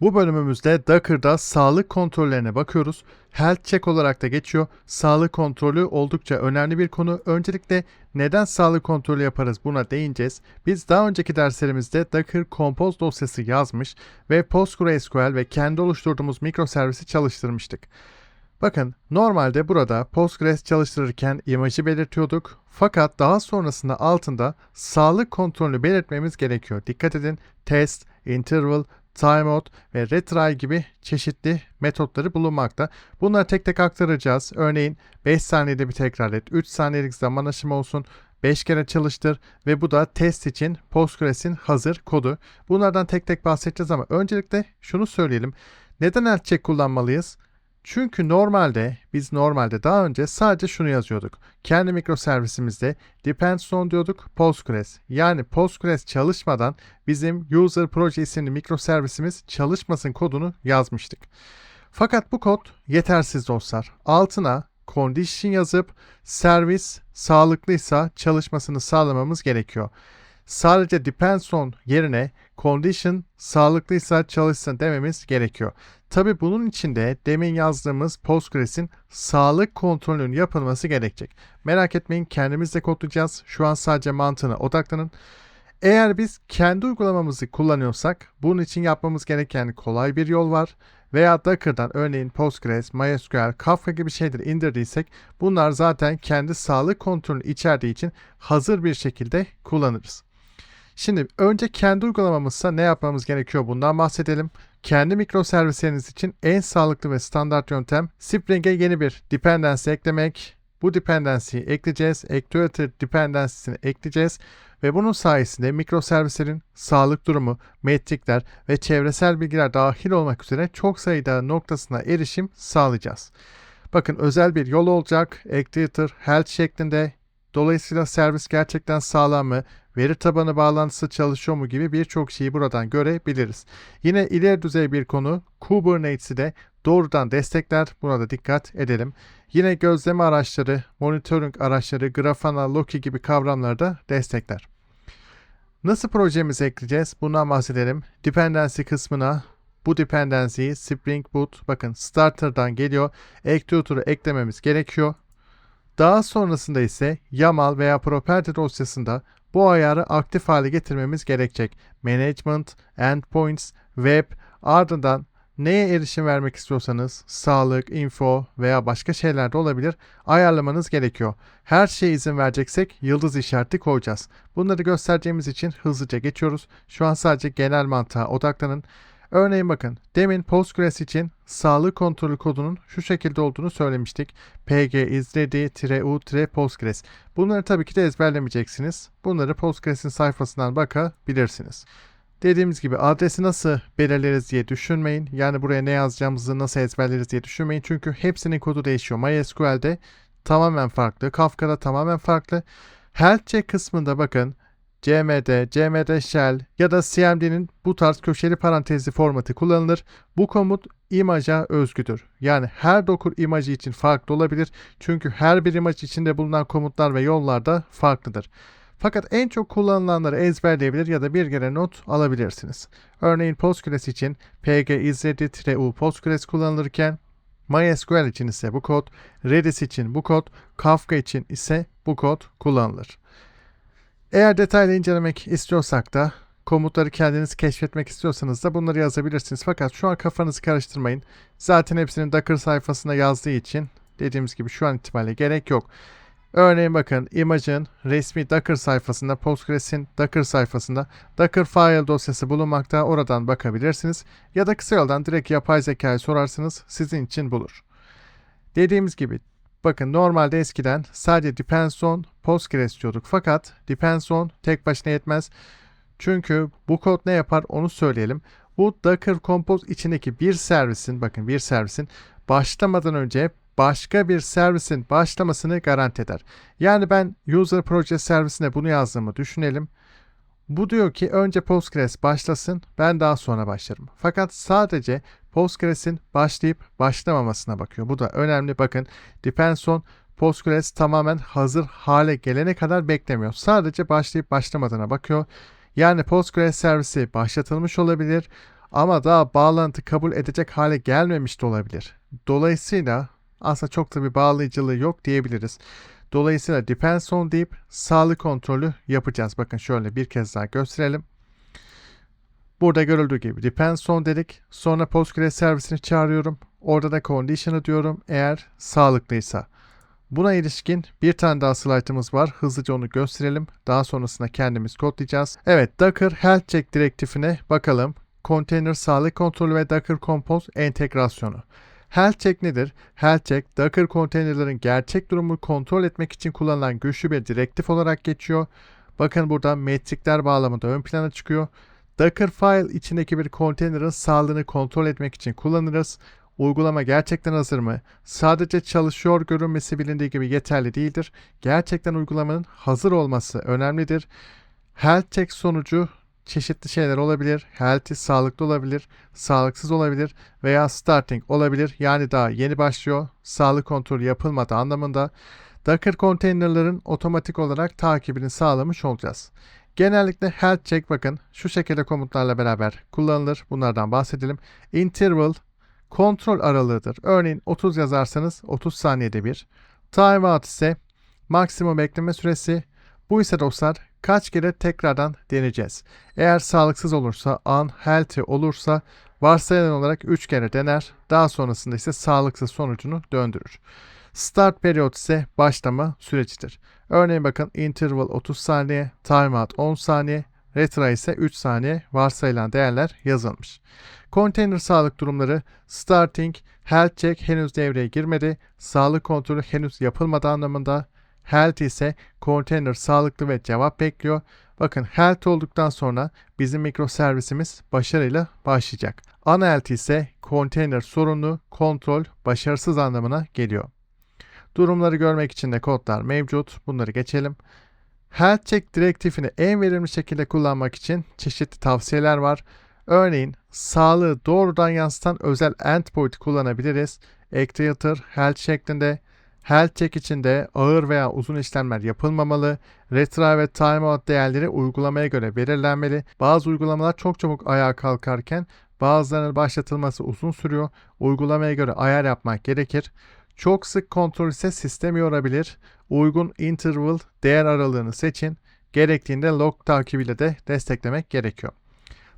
Bu bölümümüzde Docker'da sağlık kontrollerine bakıyoruz. Health check olarak da geçiyor. Sağlık kontrolü oldukça önemli bir konu. Öncelikle neden sağlık kontrolü yaparız buna değineceğiz. Biz daha önceki derslerimizde Docker Compose dosyası yazmış ve PostgreSQL ve kendi oluşturduğumuz mikroservisi çalıştırmıştık. Bakın normalde burada Postgres çalıştırırken imajı belirtiyorduk. Fakat daha sonrasında altında sağlık kontrolünü belirtmemiz gerekiyor. Dikkat edin test, interval, timeout ve retry gibi çeşitli metotları bulunmakta. Bunları tek tek aktaracağız. Örneğin 5 saniyede bir tekrar et, 3 saniyelik zaman aşımı olsun, 5 kere çalıştır ve bu da test için Postgres'in hazır kodu. Bunlardan tek tek bahsedeceğiz ama öncelikle şunu söyleyelim. Neden check kullanmalıyız? Çünkü normalde biz normalde daha önce sadece şunu yazıyorduk. Kendi mikroservisimizde depends on diyorduk Postgres. Yani Postgres çalışmadan bizim user proje isimli mikroservisimiz çalışmasın kodunu yazmıştık. Fakat bu kod yetersiz dostlar. Altına condition yazıp servis sağlıklıysa çalışmasını sağlamamız gerekiyor. Sadece depends on yerine condition sağlıklıysa çalışsın dememiz gerekiyor. Tabi bunun için de demin yazdığımız Postgres'in sağlık kontrolünün yapılması gerekecek. Merak etmeyin kendimiz de kodlayacağız. Şu an sadece mantığına odaklanın. Eğer biz kendi uygulamamızı kullanıyorsak bunun için yapmamız gereken kolay bir yol var. Veya Docker'dan örneğin Postgres, MySQL, Kafka gibi şeyleri indirdiysek bunlar zaten kendi sağlık kontrolünü içerdiği için hazır bir şekilde kullanırız. Şimdi önce kendi uygulamamızsa ne yapmamız gerekiyor bundan bahsedelim. Kendi mikroservisleriniz için en sağlıklı ve standart yöntem Spring'e yeni bir dependency eklemek. Bu dependency'yi ekleyeceğiz. Actuator dependency'sini ekleyeceğiz. Ve bunun sayesinde mikroservislerin sağlık durumu, metrikler ve çevresel bilgiler dahil olmak üzere çok sayıda noktasına erişim sağlayacağız. Bakın özel bir yol olacak. Actuator health şeklinde Dolayısıyla servis gerçekten sağlam mı, veri tabanı bağlantısı çalışıyor mu gibi birçok şeyi buradan görebiliriz. Yine ileri düzey bir konu Kubernetes'i de doğrudan destekler. Buna da dikkat edelim. Yine gözleme araçları, monitoring araçları, Grafana, Loki gibi kavramları da destekler. Nasıl projemizi ekleyeceğiz? Bundan bahsedelim. Dependency kısmına bu dependency'yi Spring Boot bakın starter'dan geliyor. Actuator'u eklememiz gerekiyor. Daha sonrasında ise YAML veya property dosyasında bu ayarı aktif hale getirmemiz gerekecek. Management, Endpoints, Web ardından neye erişim vermek istiyorsanız sağlık, info veya başka şeyler de olabilir ayarlamanız gerekiyor. Her şeye izin vereceksek yıldız işareti koyacağız. Bunları göstereceğimiz için hızlıca geçiyoruz. Şu an sadece genel mantığa odaklanın. Örneğin bakın demin Postgres için sağlık kontrolü kodunun şu şekilde olduğunu söylemiştik. pg is ready postgres Bunları tabii ki de ezberlemeyeceksiniz. Bunları Postgres'in sayfasından bakabilirsiniz. Dediğimiz gibi adresi nasıl belirleriz diye düşünmeyin. Yani buraya ne yazacağımızı nasıl ezberleriz diye düşünmeyin. Çünkü hepsinin kodu değişiyor. MySQL'de tamamen farklı. Kafka'da tamamen farklı. Health check kısmında bakın CMD, CMD shell ya da CMD'nin bu tarz köşeli parantezli formatı kullanılır. Bu komut imaja özgüdür. Yani her dokur imajı için farklı olabilir. Çünkü her bir imaj içinde bulunan komutlar ve yollar da farklıdır. Fakat en çok kullanılanları ezberleyebilir ya da bir kere not alabilirsiniz. Örneğin Postgres için pg izledi-u Postgres kullanılırken MySQL için ise bu kod, Redis için bu kod, Kafka için ise bu kod kullanılır. Eğer detaylı incelemek istiyorsak da komutları kendiniz keşfetmek istiyorsanız da bunları yazabilirsiniz. Fakat şu an kafanızı karıştırmayın. Zaten hepsinin Docker sayfasında yazdığı için dediğimiz gibi şu an itibariyle gerek yok. Örneğin bakın imajın resmi Docker sayfasında Postgres'in Docker sayfasında Docker file dosyası bulunmakta. Oradan bakabilirsiniz. Ya da kısa yoldan direkt yapay zekayı sorarsınız sizin için bulur. Dediğimiz gibi Bakın normalde eskiden sadece depends on Postgres diyorduk. Fakat depends on tek başına yetmez. Çünkü bu kod ne yapar onu söyleyelim. Bu Docker Compose içindeki bir servisin, bakın bir servisin başlamadan önce başka bir servisin başlamasını garanti eder. Yani ben user proje servisine bunu yazdığımı düşünelim. Bu diyor ki önce Postgres başlasın, ben daha sonra başlarım. Fakat sadece Postgres'in başlayıp başlamamasına bakıyor. Bu da önemli. Bakın depends on Postgres tamamen hazır hale gelene kadar beklemiyor. Sadece başlayıp başlamadığına bakıyor. Yani Postgres servisi başlatılmış olabilir Ama daha bağlantı kabul edecek hale gelmemiş de olabilir. Dolayısıyla aslında çok da bir bağlayıcılığı yok diyebiliriz. Dolayısıyla depends on deyip sağlık kontrolü yapacağız. Bakın şöyle bir kez daha gösterelim. Burada görüldüğü gibi depends on dedik. Sonra Postgres servisini çağırıyorum. Orada da condition'ı diyorum eğer sağlıklıysa. Buna ilişkin bir tane daha slaytımız var. Hızlıca onu gösterelim. Daha sonrasında kendimiz kodlayacağız. Evet Docker Health Check direktifine bakalım. Container sağlık kontrolü ve Docker Compose entegrasyonu. Health Check nedir? Health Check, Docker konteynerlerin gerçek durumunu kontrol etmek için kullanılan güçlü bir direktif olarak geçiyor. Bakın burada metrikler bağlamında ön plana çıkıyor. Docker file içindeki bir konteynerin sağlığını kontrol etmek için kullanırız. Uygulama gerçekten hazır mı? Sadece çalışıyor görünmesi bilindiği gibi yeterli değildir. Gerçekten uygulamanın hazır olması önemlidir. Health check sonucu çeşitli şeyler olabilir. Healthy sağlıklı olabilir, sağlıksız olabilir veya starting olabilir. Yani daha yeni başlıyor. Sağlık kontrolü yapılmadı anlamında. Docker konteynerlerin otomatik olarak takibini sağlamış olacağız. Genellikle health check bakın şu şekilde komutlarla beraber kullanılır. Bunlardan bahsedelim. Interval kontrol aralığıdır. Örneğin 30 yazarsanız 30 saniyede bir. Timeout ise maksimum bekleme süresi. Bu ise dostlar kaç kere tekrardan deneyeceğiz. Eğer sağlıksız olursa, unhealthy olursa varsayılan olarak 3 kere dener. Daha sonrasında ise sağlıksız sonucunu döndürür. Start period ise başlama sürecidir. Örneğin bakın interval 30 saniye, timeout 10 saniye, retry ise 3 saniye varsayılan değerler yazılmış. Container sağlık durumları starting, health check henüz devreye girmedi, sağlık kontrolü henüz yapılmadı anlamında. Health ise container sağlıklı ve cevap bekliyor. Bakın health olduktan sonra bizim mikroservisimiz başarıyla başlayacak. Unhealthy ise container sorunlu, kontrol başarısız anlamına geliyor. Durumları görmek için de kodlar mevcut. Bunları geçelim. Health check direktifini en verimli şekilde kullanmak için çeşitli tavsiyeler var. Örneğin sağlığı doğrudan yansıtan özel endpoint kullanabiliriz. Actuator, health şeklinde. Health check içinde ağır veya uzun işlemler yapılmamalı. Retry ve timeout değerleri uygulamaya göre belirlenmeli. Bazı uygulamalar çok çabuk ayağa kalkarken bazılarının başlatılması uzun sürüyor. Uygulamaya göre ayar yapmak gerekir. Çok sık kontrol ise sistem yorabilir. Uygun interval değer aralığını seçin. Gerektiğinde log takibiyle de desteklemek gerekiyor.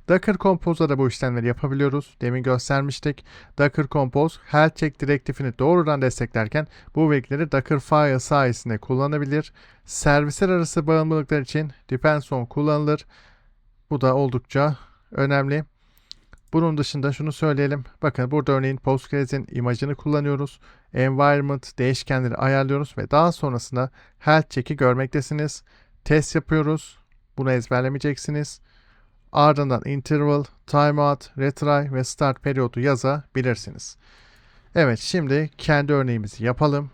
Docker Compose'da da bu işlemleri yapabiliyoruz. Demin göstermiştik. Docker Compose health check direktifini doğrudan desteklerken bu bilgileri Docker File sayesinde kullanabilir. Servisler arası bağımlılıklar için depends on kullanılır. Bu da oldukça önemli. Bunun dışında şunu söyleyelim. Bakın burada örneğin Postgres'in imajını kullanıyoruz. Environment değişkenleri ayarlıyoruz ve daha sonrasında health check'i görmektesiniz. Test yapıyoruz. Bunu ezberlemeyeceksiniz. Ardından interval, timeout, retry ve start periyodu yazabilirsiniz. Evet şimdi kendi örneğimizi yapalım.